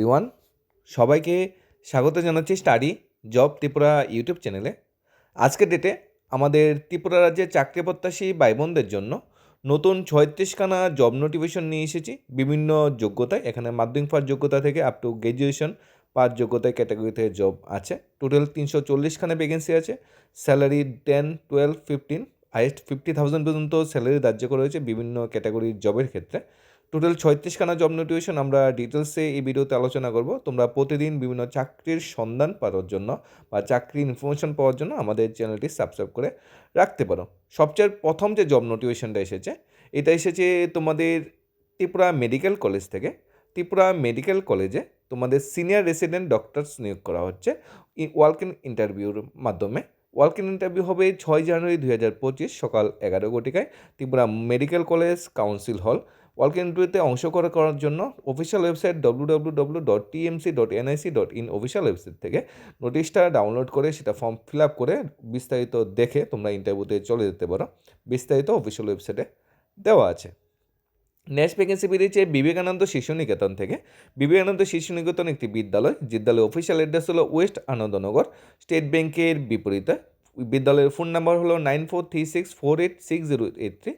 প্রিওয়ান সবাইকে স্বাগত জানাচ্ছি স্টাডি জব ত্রিপুরা ইউটিউব চ্যানেলে। আজকের ডেটে আমাদের ত্রিপুরা রাজ্যের চাকরি প্রত্যাশী ভাই বোনদের জন্য নতুন ছয়ত্রিশখানা জব নোটিফিকেশন নিয়ে এসেছি। বিভিন্ন যোগ্যতায়, এখানে মাধ্যমিক পাস যোগ্যতা থেকে আপ টু গ্র্যাজুয়েশন পাস যোগ্যতায় ক্যাটাগরিতে জব আছে। টোটাল তিনশো চল্লিশখানা ভ্যাকেন্সি আছে। Salary ten twelve fifteen highest fifty thousand পর্যন্ত স্যালারি ধার্য করা হয়েছে বিভিন্ন ক্যাটাগরির জবের ক্ষেত্রে। টোটাল ছয়ত্রিশখানা জব নোটিফিকেশন আমরা ডিটেলসে এই ভিডিওতে আলোচনা করব। তোমরা প্রতিদিন বিভিন্ন চাকরির সন্ধান পাওয়ার জন্য বা চাকরির ইনফরমেশন পাওয়ার জন্য আমাদের চ্যানেলটি সাবস্ক্রাইব করে রাখতে পারো। সবচেয়ে প্রথম যে জব নোটিফিকেশনটা এসেছে, এটা এসেছে তোমাদের ত্রিপুরা মেডিকেল কলেজ থেকে। ত্রিপুরা মেডিকেল কলেজে তোমাদের সিনিয়র রেসিডেন্ট ডক্টরস নিয়োগ করা হচ্ছে ওয়ার্ক ইন ইন্টারভিউর মাধ্যমে। ওয়ার্ক ইন ইন্টারভিউ হবে ছয় জানুয়ারি দুই হাজার পঁচিশ সকাল এগারো ঘটিকায় Tripura medical college council hall work ইন্টারভিউতে অংশ করা, করার জন্য official website W W W dot TMC dot NIC dot in official website থেকে নোটিশটা ডাউনলোড করে সেটা ফর্ম ফিল আপ করে বিস্তারিত দেখে তোমরা ইন্টারভিউতে চলে যেতে পারো। বিস্তারিত অফিসিয়াল ওয়েবসাইটে দেওয়া আছে। নেক্সট ভ্যাকেন্সি বেরিয়েছে বিবেকানন্দ শিশু নিকেতন থেকে। বিবেকানন্দ শিশু নিকেতন একটি বিদ্যালয়, বিদ্যালয়ের অফিসিয়াল অ্যাড্রেস হলো ওয়েস্ট আনন্দনগর। স্টেট ব্যাংকের বিপরীতে। বিদ্যালয়ের ফোন নাম্বার হলো nine four three six four eight six zero eight three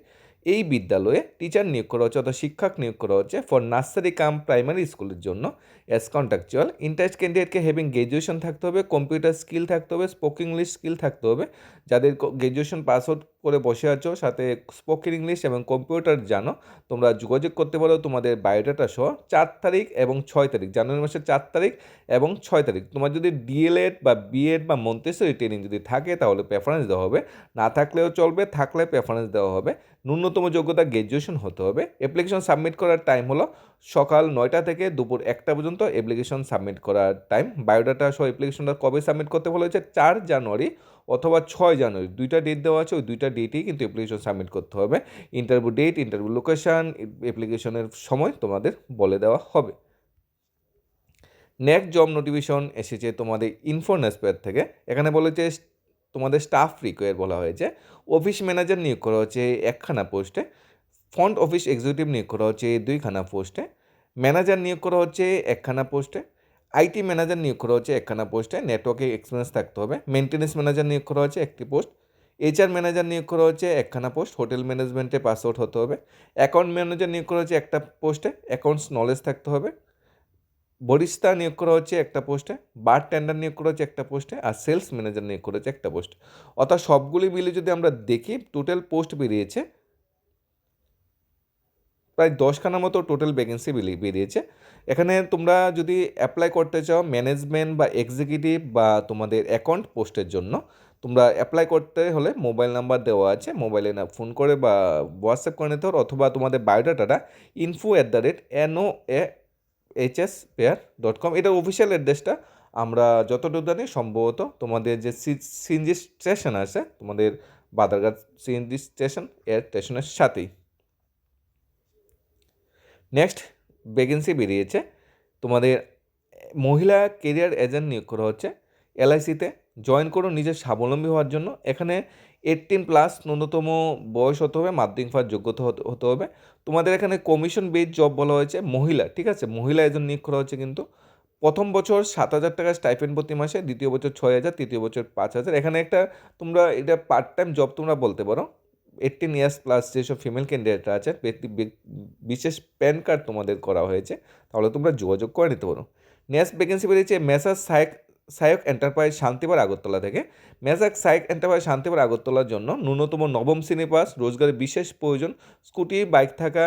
এই বিদ্যালয়ে টিচার নিয়োগ করা হচ্ছে অর্থাৎ শিক্ষক নিয়োগ করা হচ্ছে ফর নার্সারি কাম প্রাইমারি স্কুলের জন্য। অ্যাজ কন্ট্রাকচুয়াল ইন্টারেস্ট ক্যান্ডিডেটকে হ্যাভিং গ্র্যাজুয়েশন থাকতে হবে কম্পিউটার স্কিল থাকতে হবে স্পোকিং ইংলিশ স্কিল থাকতে হবে। যাদের গ্র্যাজুয়েশন পাস আউট করে বসে আছো, সাথে স্পোকেন ইংলিশ এবং কম্পিউটার জানো, তোমরা যোগাযোগ করতে পারো তোমাদের বায়োডাটা সহ চার তারিখ এবং ছয় তারিখ, জানুয়ারি মাসের চার তারিখ এবং ছয় তারিখ। তোমার যদি ডিএলএড বা বিএড বা মন্তেশ্বরী ট্রেনিং যদি থাকে, তাহলে প্রেফারেন্স দেওয়া হবে। না থাকলেও চলবে, থাকলে প্রেফারেন্স দেওয়া হবে। ন্যূনতম যোগ্যতা গ্র্যাজুয়েশন হতে হবে। অ্যাপ্লিকেশন সাবমিট করার টাইম হলো সকাল নয়টা থেকে দুপুর একটা পর্যন্ত অ্যাপ্লিকেশন সাবমিট করার টাইম বায়োডাটা সহ অ্যাপ্লিকেশনটা কবে সাবমিট করতে বলা হয়েছে? চার জানুয়ারি অথবা ছয় জানুয়ারি। দুইটা ডেট দেওয়া আছে, ওই দুইটা ডেটেই কিন্তু অ্যাপ্লিকেশন সাবমিট করতে হবে। ইন্টারভিউ ডেট ইন্টারভিউ লোকেশান অ্যাপ্লিকেশনের সময় তোমাদের বলে দেওয়া হবে। নেক্সট জব নোটিফিকেশন এসেছে তোমাদের ইনফোনেসপেয়ার থেকে। এখানে বলেছে তোমাদের স্টাফ রিকোয়ার বলা হয়েছে। অফিস ম্যানেজার নিয়োগ করা হচ্ছে একখানা পোস্টে ফন্ট অফিস এক্সিকিউটিভ নিয়োগ করা হচ্ছে দুইখানা পোস্টে, ম্যানেজার নিয়োগ করা হচ্ছে একখানা পোস্টে, আইটি ম্যানেজার নিয়োগ করা হচ্ছে একখানা পোস্টে, নেটওয়ার্কে এক্সপিরিয়েন্স থাকতে হবে মেনটেন্যান্স ম্যানেজার নিয়োগ করা হচ্ছে একটি পোস্ট এইচআর ম্যানেজার নিয়োগ করা হচ্ছে একখানা পোস্ট হোটেল ম্যানেজমেন্টে পাস আউট হতে হবে অ্যাকাউন্ট ম্যানেজার নিয়োগ করা হচ্ছে একটা পোস্টে অ্যাকাউন্টস নলেজ থাকতে হবে বরিস্তা নিয়োগ করা হচ্ছে একটা পোস্টে বার টেন্ডার নিয়োগ করা হচ্ছে একটা পোস্টে আর সেলস ম্যানেজার নিয়োগ করা হচ্ছে একটা পোস্ট। অর্থাৎ সবগুলি মিলে যদি আমরা দেখি টোটাল পোস্ট বেরিয়েছে প্রায় দশখানা মতো টোটাল ভ্যাকেন্সি বেরিয়েছে। এখানে তোমরা যদি অ্যাপ্লাই করতে চাও ম্যানেজমেন্ট বা এক্সিকিউটিভ বা তোমাদের অ্যাকাউন্ট পোস্টের জন্য, তোমরা অ্যাপ্লাই করতে হলে মোবাইল নাম্বার দেওয়া আছে। মোবাইলে না ফোন করে বা হোয়াটসঅ্যাপ করে নিতে হবে অথবা তোমাদের বায়োডাটাটা info at the rate NO A H S pair dot com এটা অফিসিয়াল অ্যাড্রেসটা আমরা যতটুকু জানি সম্ভবত তোমাদের যে সিএনজি স্টেশন আছে, তোমাদের বাদারঘাট সিএনজি স্টেশনের স্টেশনের সাথেই। নেক্সট ভ্যাকেন্সি বেরিয়েছে। তোমাদের মহিলা কেরিয়ার এজেন্ট নিয়োগ করা হচ্ছে এলআইসিতে জয়েন করো নিজের স্বাবলম্বী হওয়ার জন্য। এখানে এইটিন প্লাস ন্যূনতম বয়স হতে হবে, মাধ্যমিক পাওয়ার যোগ্যতা হতে হবে। তোমাদের এখানে কমিশন বেজ জব বলা হয়েছে মহিলা, ঠিক আছে? মহিলা এজেন্ট নিয়োগ করা হচ্ছে কিন্তু। প্রথম বছর সাত হাজার টাকা স্টাইপেন্ড প্রতি মাসে, দ্বিতীয় বছর ছয় হাজার, তৃতীয় বছর পাঁচ হাজার। এখানে একটা তোমরা, এটা পার্ট টাইম জব তোমরা বলতে পারো। এইটিন ইয়ার্স প্লাস যেসব ফিমেল ক্যান্ডিডেটরা আছে বিশেষ প্যান কার্ড তোমাদের করা হয়েছে, তাহলে তোমরা যোগাযোগ করে নিতে পারো। নেক্সট ভ্যাকেন্সি বেরিয়েছে মেসার সাইক সায়ক এন্টারপ্রাইজ শান্তিবার আগরতলা থেকে। মেসাক সায়ক এন্টারপ্রাইজ শান্তিবার আগরতলার জন্য ন্যূনতম নবম শ্রেণি পাস রোজগারের বিশেষ প্রয়োজন স্কুটি বাইক থাকা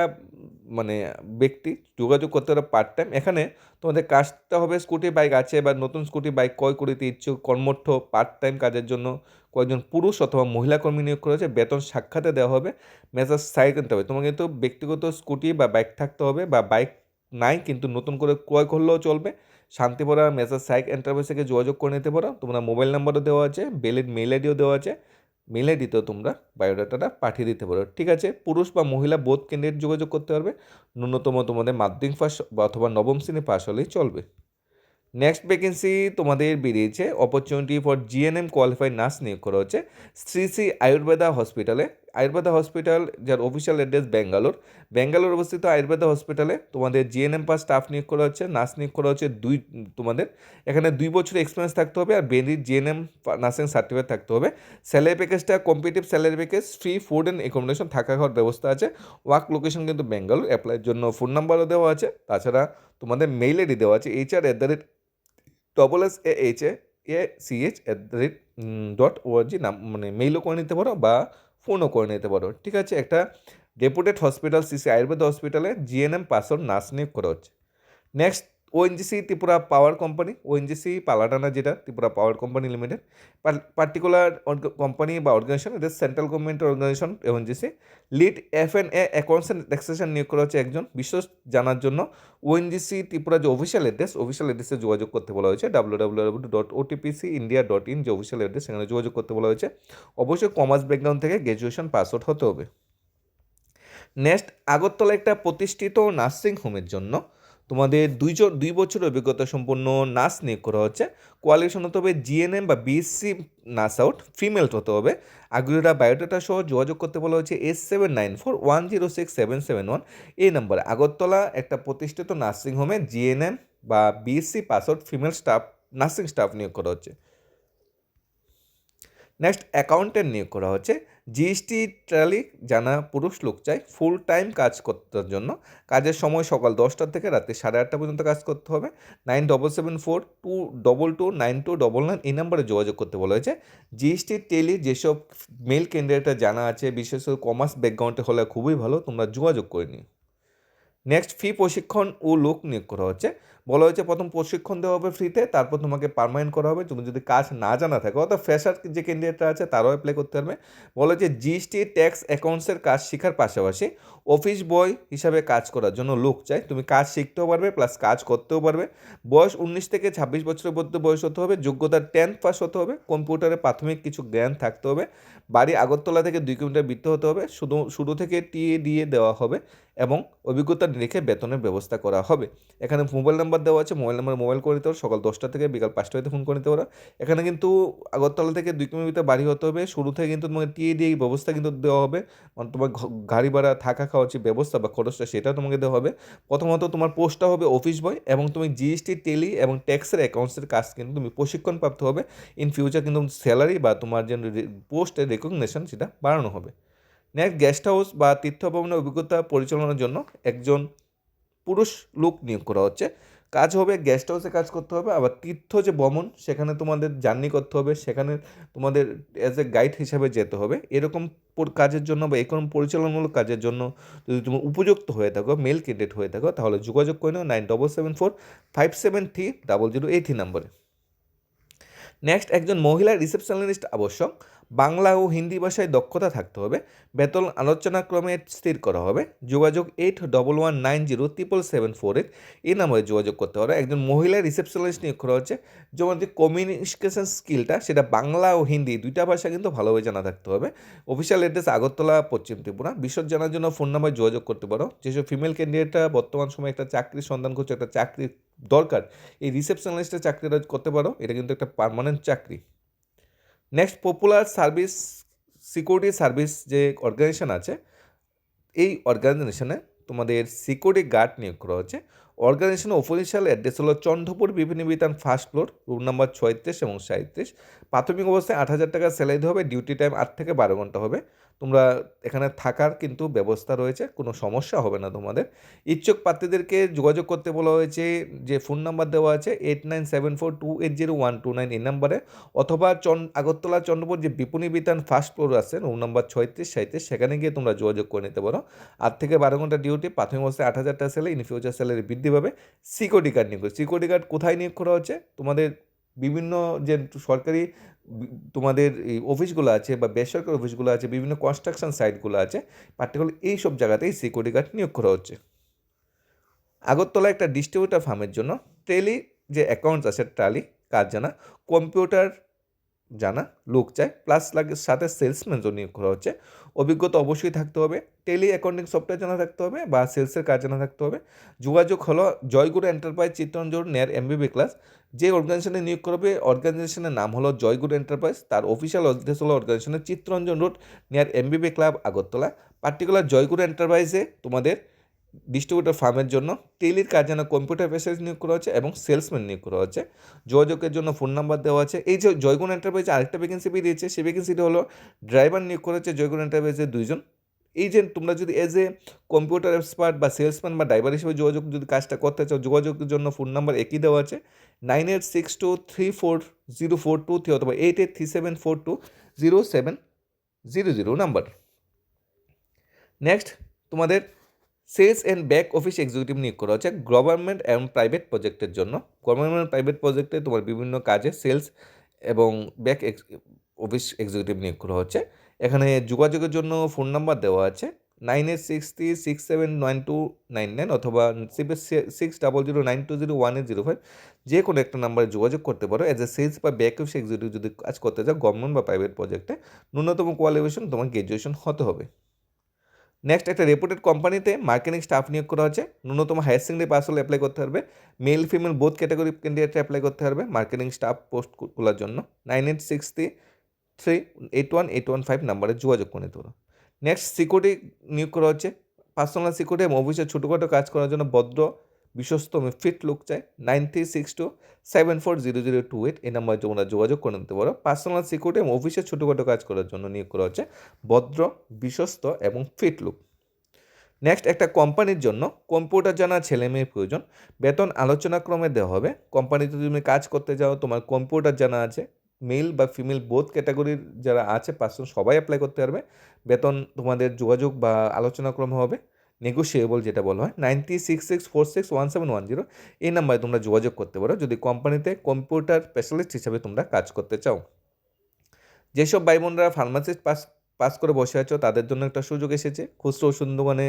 মানে ব্যক্তি, যোগাযোগ করতে হবে পার্ট টাইম এখানে তোমাদের কাজটা হবে স্কুটি বাইক আছে বা নতুন স্কুটি বাইক ক্রয় করিতে ইচ্ছুক কর্মঠ পার্ট টাইম কাজের জন্য কয়েকজন পুরুষ অথবা মহিলা কর্মী নিয়োগ করেছে, বেতন সাক্ষাতে দেওয়া হবে মেসাজ সাইক আনতে হবে। তোমাকে কিন্তু ব্যক্তিগত স্কুটি বা বাইক থাকতে হবে বা বাইক নাই, কিন্তু নতুন করে ক্রয় করলেও চলবে। শান্তিপুরা মেসাজ সাইক এন্টারপ্রাইজ থেকে যোগাযোগ করে নিতে পারো। তোমরা মোবাইল নাম্বারও দেওয়া আছে বেলের মেল আইডিও দেওয়া আছে। মেল আইডিতেও তোমরা বায়োডাটাটা পাঠিয়ে দিতে পারো। ঠিক আছে, পুরুষ বা মহিলা বোধ কেন্দ্রের যোগাযোগ করতে পারবে। ন্যূনতম তোমাদের মাধ্যমিক পাস অথবা নবম শ্রেণি পাস হলেই চলবে। নেক্সট ভ্যাকেন্সি তোমাদের বেরিয়েছে। Opportunity for GNM qualified nurse নিয়োগ করা হচ্ছে। শ্রী শ্রী আয়ুর্বেদা হসপিটালে আয়ুর্বেদা হসপিটাল যার অফিসিয়াল অ্যাড্রেস ব্যাঙ্গালোর। ব্যাঙ্গালোর অবস্থিত আয়ুর্বেদা হসপিটালে তোমাদের জিএনএম পাস স্টাফ নিয়োগ করা হচ্ছে। নার্স নিয়োগ করা হচ্ছে দুই, তোমাদের এখানে দুই বছর এক্সপিরিয়েন্স থাকতে হবে আর বেরির জিএনএম নার্সিং সার্টিফিকেট থাকতে হবে। স্যালারি প্যাকেজটা competitive salary package free food and accommodation থাকা খাওয়ার ব্যবস্থা আছে। ওয়ার্ক লোকেশন কিন্তু ব্যাঙ্গালোর। অ্যাপ্লাইয়ের জন্য ফোন নাম্বারও দেওয়া আছে। তাছাড়া তোমাদের মেইল আইডি দেওয়া আছে। H R at the rate double S A H A A C H at the rate dot ORG নাম মানে মেইলও করে নিতে পারো বা ফোনও করে নিতে পারো। ঠিক আছে? একটা ডেপুটেড হসপিটাল সিসি আয়ুর্বেদ হসপিটালে জিএনএম পাসওয়ার্ড নার্স নিয়োগ করা হচ্ছে। Next ONGC Tripura power company ONGC Palatana যেটা Tripura power company limited particular company বা অর্গানাইজেশন এটা সেন্ট্রাল গভর্নমেন্টের organisation ONGC lead F N A accounts and taxation নিয়োগ করা হচ্ছে একজন। বিশেষ জানার জন্য ওএনজিসি ত্রিপুরা যে অফিসিয়াল অ্যাড্রেস অফিসিয়াল অ্যাড্রেসে যোগাযোগ করতে বলা হয়েছে W W W dot OTPC India dot in যে অফিসিয়াল অ্যাড্রেস সেখানে যোগাযোগ করতে বলা হয়েছে। অবশ্যই কমার্স ব্যাকগ্রাউন্ড থেকে গ্র্যাজুয়েশন পাস আউট হতে হবে। নেক্সট আগরতলা একটা প্রতিষ্ঠিত নার্সিং হোমের জন্য তোমাদের দুইজন দুই বছর অভিজ্ঞতা সম্পন্ন নার্স নিয়োগ করা হচ্ছে। কোয়ালিফিকেশন হতে হবে জিএনএম বা বিএসসি নার্স আউট, ফিমেল হতে হবে। আগ্রহীরা বায়োডাটা সহ যোগাযোগ করতে বলা হচ্ছে S seven nine four one zero six seven seven one এই নম্বরে আগরতলা একটা প্রতিষ্ঠিত নার্সিং হোমে জিএনএম বা BSc pass out, female staff, nursing staff নিয়োগ করা হচ্ছে। নেক্সট, অ্যাকাউন্টেন্ট নিয়োগ করা হচ্ছে। জিএসটি ট্রালি জানা পুরুষ লোক চাই ফুল টাইম কাজ করতে জন্য। কাজের সময় সকাল দশটা থেকে রাত্রি সাড়ে আটটা পর্যন্ত কাজ করতে হবে। Nine double seven four two double two nine two double nine এই নাম্বারে যোগাযোগ করতে বলা হয়েছে। জিএসটি টেলি যেসব মেল ক্যান্ডিডেটটা জানা আছে বিশেষ করে কমার্স ব্যাকগ্রাউন্ডে হলে খুবই ভালো, তোমরা যোগাযোগ করে নিও। নেক্সট ফি প্রশিক্ষণ ও লোক নিয়োগ করা হচ্ছে। বলা হয়েছে, প্রথম প্রশিক্ষণ দেওয়া হবে ফ্রিতে তারপর তোমাকে পারমানেন্ট করা হবে। তুমি যদি কাজ না জানা থাকে, অর্থাৎ ফ্রেশার যে ক্যান্ডিডেটরা আছে, তারাও অ্যাপ্লাই করতে পারবে। বলা হয়েছে জিএসটি ট্যাক্স অ্যাকাউন্টসের কাজ শেখার পাশাপাশি অফিস বয় হিসাবে কাজ করার জন্য লোক চাই। তুমি কাজ শিখতেও পারবে প্লাস কাজ করতেও পারবে। বয়স উনিশ থেকে ছাব্বিশ বছরের মধ্যে বয়স হতে হবে, যোগ্যতার টেন্থ পাস হতে হবে কম্পিউটারে প্রাথমিক কিছু জ্ঞান থাকতে হবে, বাড়ি আগরতলা থেকে দুই কিলোমিটার বৃত্ত হতে হবে, শুধু, শুরু থেকে টিএ দিয়ে দেওয়া হবে। এবং অভিজ্ঞতা রেখে বেতনের ব্যবস্থা করা হবে। এখানে মোবাইল নাম্বার দেওয়া আছে, মোবাইল নাম্বার মোবাইল করে নিতে পারো। সকাল দশটা থেকে বিকাল পাঁচটা হইতে ফোন করে নিতে পারো। এখানে কিন্তু আগরতলা থেকে দুই কিলোমিটার বাড়ি হতে হবে। শুরু থেকে কিন্তু তোমাকে টিএ দিয়ে এই ব্যবস্থা কিন্তু দেওয়া হবে। মানে তোমার গাড়ি ভাড়া, থাকা খাওয়ার যে ব্যবস্থা বা খরচটা সেটাও তোমাকে দেওয়া হবে। প্রথমত তোমার পোস্টটা হবে অফিস বয় এবং তুমি জিএসটি, টেলি এবং ট্যাক্সের অ্যাকাউন্টসের কাজ কিন্তু তুমি প্রশিক্ষণ প্রাপ্ত হবে। ইন ফিউচার কিন্তু স্যালারি বা তোমার যে পোস্টের রেকগনেশন সেটা বাড়ানো হবে। নেক্সট গেস্ট হাউস বা তীর্থ ভবনের অভিজ্ঞতা পরিচালনার জন্য একজন পুরুষ লোক নিয়োগ করা হচ্ছে। কাজ হবে গেস্ট হাউসে কাজ করতে হবে, আবার তীর্থ যে ভ্রমণ সেখানে তোমাদের জার্নি করতে হবে, সেখানে তোমাদের অ্যাজ এ গাইড হিসাবে যেতে হবে। এরকম কাজের জন্য বা এরকম পরিচালনামূলক কাজের জন্য যদি তুমি উপযুক্ত হয়ে থাকো মেল ক্যান্ডিডেট হয়ে থাকো, তাহলে যোগাযোগ করে নাও nine double seven four, five seven three, double zero এই থ্রি নাম্বারে। নেক্সট একজন মহিলা রিসেপশনিস্ট আবশ্যক। বাংলা ও হিন্দি ভাষায় দক্ষতা থাকতে হবে। বেতন আলোচনাক্রমে স্থির করা হবে। যোগাযোগ eight double one nine zero triple seven four eight এই নাম্বারে যোগাযোগ করতে হবে একজন মহিলা রিসেপশনিস্ট নিয়োগ করা হচ্ছে। যেমন যে কমিউনিকেশন স্কিলটা সেটা বাংলা ও হিন্দি দুইটা ভাষা কিন্তু ভালোভাবে জানা থাকতে হবে। অফিসিয়াল অ্যাড্রেস আগরতলা, পশ্চিম ত্রিপুরা। বিশদ জানার জন্য ফোন নাম্বার যোগাযোগ করতে পারো। যেসব ফিমেল ক্যান্ডিডেটরা বর্তমান সময়ে একটা চাকরির সন্ধান করছে একটা চাকরির দরকার, এই রিসেপশনিস্টের চাকরিটা করতে পারো। এটা কিন্তু একটা পার্মানেন্ট চাকরি। Next popular service security service যে অর্গানাইজেশন আছে, এই অর্গানাইজেশনে তোমাদের সিকিউরিটি গার্ড নিয়োগ করা হচ্ছে। অর্গানাইজেশনের অফিসিয়াল অ্যাড্রেস হলো চন্দ্রপুর বিভিন্ন Bitan first floor room number ছয়ত্রিশ এবং সাঁত্রিশ প্রাথমিক অবস্থায় আট হাজার টাকা স্যালারি হবে ডিউটি টাইম আট থেকে বারো ঘণ্টা হবে। তোমরা এখানে থাকার কিন্তু ব্যবস্থা রয়েছে, কোনো সমস্যা হবে না তোমাদের। ইচ্ছুক প্রার্থীদেরকে যোগাযোগ করতে বলা হয়েছে যে ফোন নাম্বার দেওয়া আছে eight nine seven four two eight zero one two nine এই নাম্বারে, অথবা চন, আগরতলা চন্দ্রপুর যে বিপণী বিতান ফার্স্ট ফ্লোর আছে রুম নাম্বার ছয়ত্রিশ সাঁত্রিশ সেখানে গিয়ে তোমরা যোগাযোগ করে নিতে পারো। আট থেকে বারো ঘণ্টা ডিউটি প্রাথমিক অবস্থায় আট হাজার টাকা স্যালারি ইন ফিউচার স্যালারি বৃদ্ধি পাবে। সিকিউরিটি গার্ড নিয়োগ সিকিউরিটি গার্ড কোথায় নিয়োগ করা হচ্ছে? তোমাদের বিভিন্ন যে সরকারি তোমাদের এই অফিসগুলো আছে বা বেসরকারি অফিসগুলো আছে, বিভিন্ন কনস্ট্রাকশন সাইটগুলো আছে পার্টিকুলার এই সব জায়গাতেই সিকিউরিটি গার্ড নিয়োগ করা হচ্ছে। আগরতলা একটা ডিস্ট্রিবিউটার ফার্মের জন্য টেলি যে অ্যাকাউন্টস আছে টালি কাজ জানা? কম্পিউটার জানা, লোক চায়। প্লাস লাগে সাথে সেলসম্যানও নিয়োগ করা হচ্ছে। অভিজ্ঞতা অবশ্যই থাকতে হবে। টেলি অ্যাকাউন্টিং সফটওয়্যার জানা থাকতে হবে বা সেলসের কাজ জানা থাকতে হবে। যোগাযোগ হলো জয়গুরু এন্টারপ্রাইজ চিত্তরঞ্জন নেয়ার এমবিবি ক্লাস যে অর্গানাইজেশনে নিয়োগ করবে অর্গানাইজেশনের নাম হলো জয়গুরু এন্টারপ্রাইজ তার অফিসিয়াল অ্যাড্রেস হলো অর্গানাইজেশনের Chittaranjan road near MBB club Agartala. Particular Joyguru এন্টারপ্রাইজে তোমাদের ডিস্ট্রিবিউটর ফার্মের জন্য টেলির কাজ যেন কম্পিউটার পেশাজ নিয়োগ করা হচ্ছে এবং সেলসম্যান নিয়োগ করা হচ্ছে। যোগাযোগের জন্য ফোন নাম্বার দেওয়া আছে। এই যে জয়গুণ এন্টারপ্রাইজে আরেকটা ভ্যাকেন্সি বেরিয়েছে সেই ভ্যাকেন্সিটা হলো ড্রাইভার নিয়োগ করা হচ্ছে জয়গুণ এন্টারপ্রাইজের দুইজন। এই যে তোমরা যদি এজ এ কম্পিউটার এক্সপার্ট বা সেলসম্যান বা ড্রাইভার হিসেবে যোগাযোগ যদি কাজটা করতে চাও, যোগাযোগের জন্য ফোন নাম্বার একই দেওয়া আছে। Nine eight six two three four zero four two three অথবা eight eight three seven four two zero seven zero zero number next তোমাদের sales and back office executive নিয়োগ করা হচ্ছে গভর্নমেন্ট এবং প্রাইভেট প্রজেক্টের জন্য। গভর্নমেন্ট প্রাইভেট প্রজেক্টে তোমার বিভিন্ন কাজে সেলস এবং ব্যাক অফিস এক্সিকিউটিভ নিয়োগ করা হচ্ছে। এখানে যোগাযোগের জন্য ফোন নাম্বার দেওয়া আছে nine eight six three six seven nine two nine nine অথবা six double zero nine two zero one eight zero five. যে কোনো একটা নাম্বারে যোগাযোগ করতে পারো। অ্যাজ এ সেলস বা ব্যাক অফিস এক্সিকিউটিভ যদি কাজ করতে চাও গভর্নমেন্ট বা প্রাইভেট প্রজেক্টে ন্যূনতম কোয়ালিফিকেশন তোমার গ্র্যাজুয়েশন হতে হবে। নেক্সট একটা রেপুটেড কোম্পানিতে মার্কেটিং স্টাফ নিয়োগ করা হচ্ছে। ন্যূনতম হায়ার সেকেন্ডারি পাস হলে অ্যাপ্লাই করতে হবে। মেল ফিমেল বোথ ক্যাটাগরি ক্যান্ডিডেটে অ্যাপ্লাই করতে হবে মার্কেটিং স্টাফ পোস্টগুলোর জন্য। Nine eight six three three eight one eight one five নাম্বারে যোগাযোগ করে নিতে পারো। নেক্সট সিকিউরিটি নিয়োগ করা হচ্ছে। পার্সোনাল সিকিউরিটি এবং অফিসের ছোটোখাটো কাজ করার জন্য ভদ্র বিশ্বস্ত আমি ফিট লোক চাই। Nine three six two seven four zero zero two eight এই নাম্বারে তোমরা যোগাযোগ করে নিতে পারো। পার্সোনাল সিকিউরিটি এবং অফিসে ছোটোখাটো কাজ করার জন্য নিয়োগ করা হচ্ছে ভদ্র, বিশ্বস্ত এবং ফিট লুক নেক্সট একটা কোম্পানির জন্য কম্পিউটার জানা ছেলে মেয়ের প্রয়োজন। বেতন আলোচনাক্রমে দেওয়া হবে। কোম্পানিতে তুমি কাজ করতে যাও, তোমার কম্পিউটার জানা আছে। মেল বা ফিমেল বোথ ক্যাটাগরির যারা আছে পার্সন সবাই অ্যাপ্লাই করতে পারবে। বেতন তোমাদের যোগাযোগ বা আলোচনাক্রমে হবে। নেগোসিয়েবল যেটা বলা হয় ninety six six four six one seven one zero এই নাম্বারে তোমরা যোগাযোগ করতে পারো, যদি কোম্পানিতে কম্পিউটার স্পেশালিস্ট হিসাবে তোমরা কাজ করতে চাও। যেসব ভাই বোনরা ফার্মাসিস্ট পাস পাস করে বসে আছো, তাদের জন্য একটা সুযোগ এসেছে। খুচরো ওষুধ দোকানে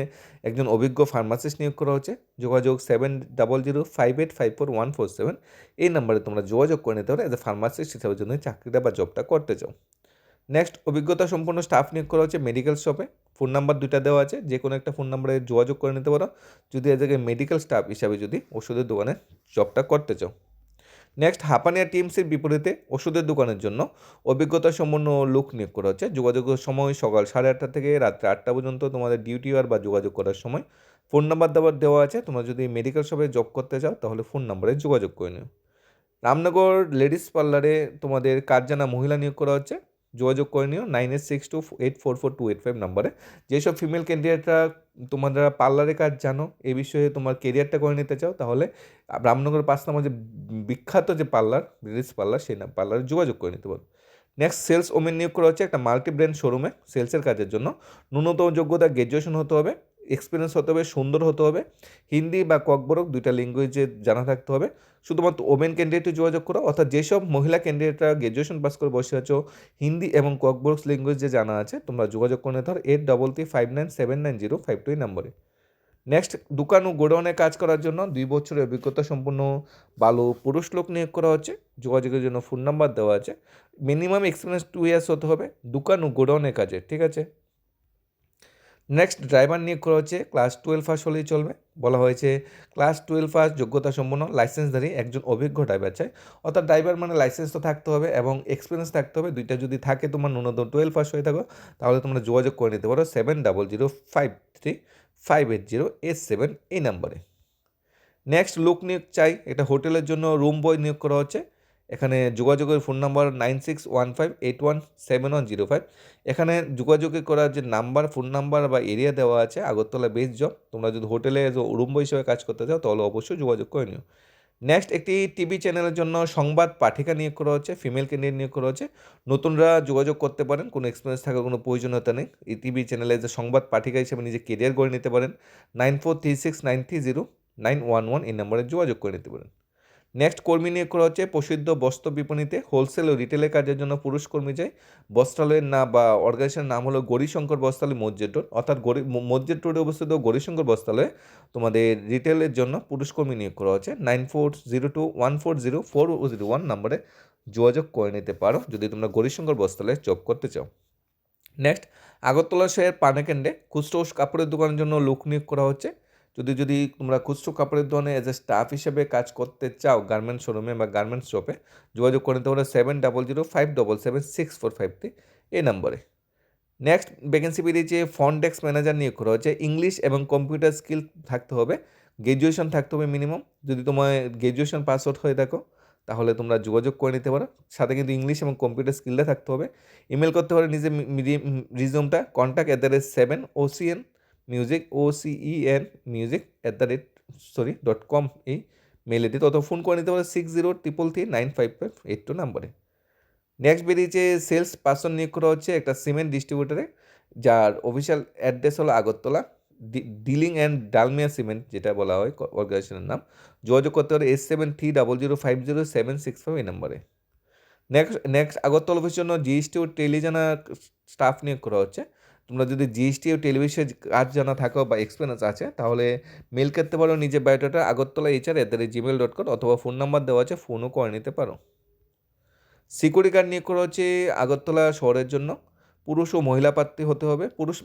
একজন অভিজ্ঞ ফার্মাসিস্ট নিয়োগ করা হচ্ছে যোগাযোগ seven double zero five eight five four one four seven এই নাম্বারে তোমরা যোগাযোগ করে নিতে পারো এজ এ ফার্মাসিস্ট হিসাবে জন্য চাকরিটা বা জবটা করতে চাও। নেক্সট অভিজ্ঞতা সম্পন্ন স্টাফ নিয়োগ করা হচ্ছে মেডিকেল শপে ফোন নাম্বার দুইটা দেওয়া আছে যে কোনো একটা ফোন নাম্বারে যোগাযোগ করে নিতে পারো। যদি এ জায়গায় মেডিকেল স্টাফ হিসাবে যদি ওষুধের দোকানে জবটা করতে চাও। নেক্সট হাপানিয়া টিএমসির বিপরীতে ওষুধের দোকানের জন্য অভিজ্ঞতা সম্পন্ন লোক নিয়োগ করা হচ্ছে। যোগাযোগের সময় সকাল সাড়ে আটটা থেকে রাত্রে আটটা পর্যন্ত তোমাদের ডিউটি আর বা যোগাযোগ করার সময় ফোন নাম্বার দেওয়ার দেওয়া আছে। তোমরা যদি মেডিকেল শপে জব করতে চাও, তাহলে ফোন নাম্বারে যোগাযোগ করে নিও। রামনগর লেডিস পার্লারে তোমাদের কাজ জানা মহিলা নিয়োগ করা হচ্ছে? যোগাযোগ করে নিও nine eight six two eight four four two eight five নাম্বারে। যেসব ফিমেল ক্যান্ডিডেটরা তোমরা পার্লারে কাজ জানো, এ বিষয়ে তোমার কেরিয়ারটা করে নিতে চাও, তাহলে রামনগর পাঁচ নম্বর যে বিখ্যাত যে পার্লার লেডিস পার্লার সেই না পার্লারে যোগাযোগ করে নিতে পারো। নেক্সট সেলস ওমেন নিয়োগ করা হচ্ছে একটা মাল্টি ব্র্যান্ড শোরুমে সেলসের কাজের জন্য। ন্যূনতম যোগ্যতা গ্র্যাজুয়েশন হতে হবে। এক্সপিরিয়েন্স হতে হবে, সুন্দর হতে হবে। হিন্দি বা ককবরক দুইটা ল্যাঙ্গুয়েজে জানা থাকতে হবে। শুধুমাত্র ওমেন ক্যান্ডিডেটে যোগাযোগ করো, অর্থাৎ যেসব মহিলা ক্যান্ডিডেটরা গ্র্যাজুয়েশন পাস করে বসে আছো, হিন্দি এবং ককবরক্স ল্যাঙ্গুয়েজ জানা আছে, তোমরা যোগাযোগ করে নিতে eight double three five nine seven nine zero five two নম্বরে। নেক্সট দোকান ও গোডাউনে কাজ করার জন্য দুই বছরের অভিজ্ঞতা সম্পন্ন ভালো পুরুষ লোক নিয়োগ করা হচ্ছে। যোগাযোগের জন্য ফোন নাম্বার দেওয়া আছে। মিনিমাম এক্সপিরিয়েন্স টু ইয়ার্স হতে হবে, দোকান ও গোডাউনের কাজে ঠিক আছে? নেক্সট ড্রাইভার নিয়োগ করা হচ্ছে ক্লাস টুয়েলভ পাস হলেই চলবে। বলা হয়েছে ক্লাস টুয়েলভ পাস যোগ্যতা সম্পন্ন লাইসেন্সধারী একজন অভিজ্ঞ ড্রাইভার চাই। অর্থাৎ ড্রাইভার মানে লাইসেন্স তো থাকতে হবে এবং এক্সপিরিয়েন্স থাকতে হবে। দুইটা যদি থাকে তোমার ন্যূনতম টুয়েলভ পাস হয়ে থাকো, তাহলে তোমরা যোগাযোগ করে নিতে পারো seven double zero five three five eight zero eight seven এই নাম্বারে নেক্সট লোক নিয়োগ চাই। এটা হোটেলের জন্য রুম বয় নিয়োগ করা হচ্ছে। এখানে যোগাযোগের phone number nine six one five eight one seven one zero five এখানে যোগাযোগে করার যে নাম্বার ফোন নাম্বার বা এরিয়া দেওয়া আছে, আগরতলা বেস জব তোমরা যদি হোটেলে রুম হিসেবে কাজ করতে চাও, তাহলে অবশ্যই যোগাযোগ করে নিও। নেক্সট একটি টিভি চ্যানেলের জন্য সংবাদ পাঠিকা নিয়োগ করা হচ্ছে ফিমেল ক্যান্ডিডেট নিয়োগ করা হচ্ছে। নতুনরা যোগাযোগ করতে পারেন, কোনো এক্সপিরিয়েন্স থাকার কোনো প্রয়োজনীয়তা নেই। এই টিভি চ্যানেলে যে সংবাদ পাঠিকা হিসেবে নিজে কেরিয়ার গড়ে নিতে পারেন। Nine four three six nine three zero nine one one এই নাম্বারে যোগাযোগ করে নিতে পারেন। নেক্সট কর্মী নিয়োগ করা হচ্ছে প্রসিদ্ধ বস্ত্র বিপণীতে হোলসেল ও রিটেলের কাজের জন্য পুরুষ কর্মী চাই বস্ত্রালয়ের নাম বা অর্গানাইজেশনের নাম হলো গৌরীশঙ্কর বস্ত্রালয় মসজিদ রোড অর্থাৎ গৌরী মসজিদ রোডে অবস্থিত গৌরীশঙ্কর বস্ত্রালয়ে তোমাদের রিটেলের জন্য পুরুষ কর্মী নিয়োগ করা হচ্ছে। Nine four zero two one four zero four zero one নম্বরে যোগাযোগ করে নিতে পারো যদি তোমরা গৌরীশঙ্কর বস্ত্রালয়ে জব করতে চাও। নেক্সট আগরতলা শহরের পানাকেন্ডে খুচরো কাপড়ের দোকানের জন্য লোক নিয়োগ করা হচ্ছে। যদি যদি তোমরা খুচরো কাপড়ের দোকানে এজ এ স্টাফ হিসেবে কাজ করতে চাও গার্মেন্টস শোরুমে বা গার্মেন্টস শপে যোগাযোগ করে নিতে পারো seven double zero five double seven six four five three এই নম্বরে নেক্সট ভ্যাকেন্সি বেরিয়েছে ফ্রন্ট ডেস্ক ম্যানেজার নিয়োগ করা হচ্ছে ইংলিশ এবং কম্পিউটার স্কিল থাকতে হবে গ্র্যাজুয়েশন থাকতে হবে মিনিমাম যদি তোমার গ্র্যাজুয়েশন পাস আউট হয়ে থাকো, তাহলে তোমরা যোগাযোগ করে নিতে পারো। সাথে কিন্তু ইংলিশ এবং কম্পিউটার স্কিলটা থাকতে হবে। ইমেল করতে পারো নিজের রিজুমটা contact at the rate seven o C N music o C N music at the rate sorry dot com এই মেল এটি অথবা ফোন করে নিতে পারে six zero triple three nine five five eight two নাম্বারে নেক্সট বেরিয়েছে sales person নিয়োগ করা হচ্ছে একটা সিমেন্ট ডিস্ট্রিবিউটারে যার অফিসিয়াল অ্যাড্রেস হলো Agartala dealing and Dalmia cement যেটা বলা হয় অর্গানাইজেশনের নাম। যোগাযোগ করতে পারে S seven three double zero five zero seven six five এই নম্বরে নেক্সট নেক্সট আগরতলা অফিসের জন্য জিএসটি ও টেলিজানা স্টাফ নিয়োগ করা হচ্ছে। তোমরা যদি জিএসটি ও টেলিভিশন কাজ জানা থাকো বা এক্সপিরিয়েন্স আছে, তাহলে মেল করতে পারো, নিজের biodata Agartala HR at the Gmail dot com অথবা ফোন নাম্বার দেওয়া আছে ফোনও করে নিতে পারো। সিকিউরিটি গার্ড নিয়োগ করা হচ্ছে আগরতলা শহরের জন্য। পুরুষ ও মহিলা প্রার্থী হতে হবে। পুরুষ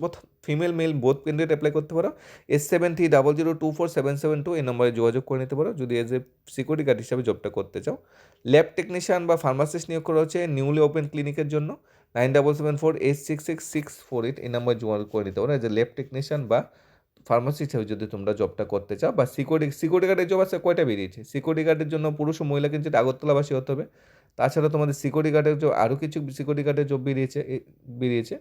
female male both candidate apply করতে পারো। S seven three double zero two four seven seven two এই নম্বরে যোগাযোগ করে নিতে পারো। যদি এজ এ সিকিউরিটি গার্ড হিসাবে জবটা করতে চাও। ল্যাব টেকনিশিয়ান বা ফার্মাসিস্ট নিয়োগ করা হচ্ছে নিউলি ওপেন ক্লিনিকের জন্য। Nine double seven four eight six six six four eight এই নাম্বার যোগাযোগ করে নিতে পারো। এজ এ ল্যাব টেকনিশিয়ান বা ফার্মাসি হিসেবে যদি তোমরা জবটা করতে চাও বা সিকিউরিটি সিকিউরিটি গার্ডের জব আছে কয়টা বেরিয়েছে সিকিউরিটি গার্ডের জন্য পুরুষ ও মহিলা কিন্তু আগরতলাবাসী হতে হবে। তাছাড়া তোমাদের সিকিউরিটি গার্ডের জব আরও কিছু সিকিউরিটি গার্ডের জব বেরিয়েছে বেরিয়েছে।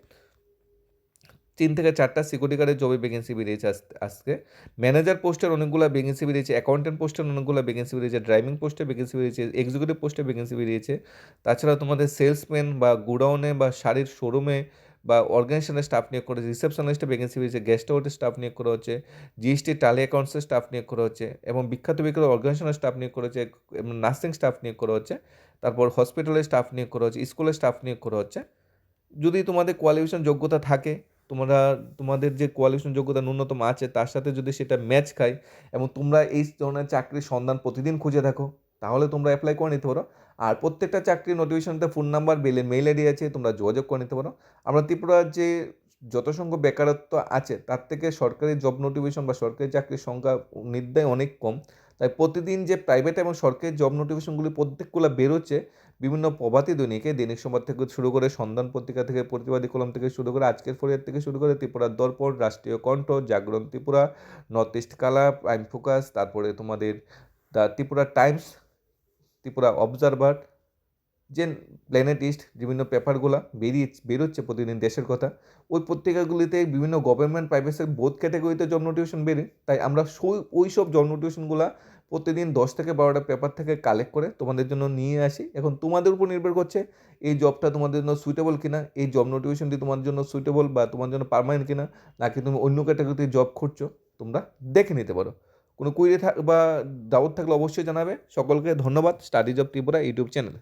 তিন থেকে চারটা সিকিউরিটি গার্ডের জবে ভ্যাকেন্সি বেরিয়েছে আজ- আজকে। ম্যানেজার পোস্টের অনেকগুলো ভ্যাকেন্সি বেরিয়েছে অ্যাকাউন্টেন্ট পোস্টের অনেকগুলো ভ্যাকেন্সি বেরিয়েছে ড্রাইভিং পোস্টে ভ্যাকেন্সি বেরিয়েছে এক্সিকিউটিভ পোস্টে ভ্যাকেন্সি বেরিয়েছে। তাছাড়া তোমাদের সেলসম্যান বা গুডাউনে বা শাড়ির শোরুমে বা অর্গানাইজেশনের স্টাফ নিয়োগ করা হচ্ছে রিসেপশনিস্টে ভ্যাকেন্সি বেরিয়েছে গেস্ট হাউসের স্টাফ নিয়োগ করা হচ্ছে জিএসটি টালি অ্যাকাউন্টসের স্টাফ নিয়োগ করা হচ্ছে এবং বিখ্যাত বিখ্যাত অর্গানাইজেশনের স্টাফ নিয়োগ করা হচ্ছে, এবং নার্সিং স্টাফ নিয়োগ করা হচ্ছে, তারপর হসপিটালের স্টাফ নিয়োগ করা হচ্ছে স্কুলের স্টাফ নিয়োগ করা হচ্ছে। যদি তোমাদের কোয়ালিফিকেশন যোগ্যতা থাকে তোমরা, তোমাদের যে কোয়ালিফিকেশন যোগ্যতা ন্যূনতম আছে, তার সাথে যদি সেটা ম্যাচ খায় এবং তোমরা এই ধরনের চাকরির সন্ধান প্রতিদিন খুঁজে থাকো, তাহলে তোমরা অ্যাপ্লাই করে নিতে পারো। আর প্রত্যেকটা চাকরির নোটিফিকেশনতে ফোন নাম্বার বেলে মেইল আইডি আছে, তোমরা যোগাযোগ করে নিতে পারো। আমরা ত্রিপুরার যে যত সংখ্যক বেকারত্ব আছে, তার থেকে সরকারি জব নোটিফিকেশন বা সরকারি চাকরির সংখ্যা নির্দায় অনেক কম। তাই প্রতিদিন যে প্রাইভেট এবং সরকারি জব নোটিফিকেশনগুলি প্রত্যেকগুলো বেরোচ্ছে, বিভিন্ন প্রভাতী দৈনিকে, দৈনিক সংবাদ থেকে শুরু করে সন্ধান পত্রিকা থেকে, প্রতিবাদী কলম থেকে শুরু করে আজকের ফরিয়াদ থেকে শুরু করে ত্রিপুরার Darpan, Rashtriya Kantha, Jagaran Tripura North East colour prime focus তারপরে তোমাদের the Tripura Times Tripura Observer যে প্ল্যানেট ইস্ট বিভিন্ন পেপারগুলো বেরিয়ে, বেরোচ্ছে প্রতিদিন দেশের কথা, ওই পত্রিকাগুলিতে বিভিন্ন গভর্নমেন্ট প্রাইভেট বোধ ক্যাটাগরিতে জব নোটিফিকেশন বেরে তাই আমরা ওই সব জব নোটিফিকেশনগুলো প্রতিদিন দশ থেকে বারোটা পেপার থেকে কালেক্ট করে তোমাদের জন্য নিয়ে আসি। এখন তোমাদের উপর নির্ভর করছে এই জবটা তোমাদের জন্য সুইটেবল কিনা, এই জব নোটিফিকেশনটি তোমার জন্য সুইটেবল বা তোমার জন্য পারমানেন্ট কিনা, নাকি তুমি অন্য ক্যাটাগরিতে জব খুঁজছো, তোমরা দেখে নিতে পারো। কোনো কুইরি থাক বা ডাউট থাকলে অবশ্যই জানাবে। সকলকে ধন্যবাদ। Study job Tripura YouTube channel.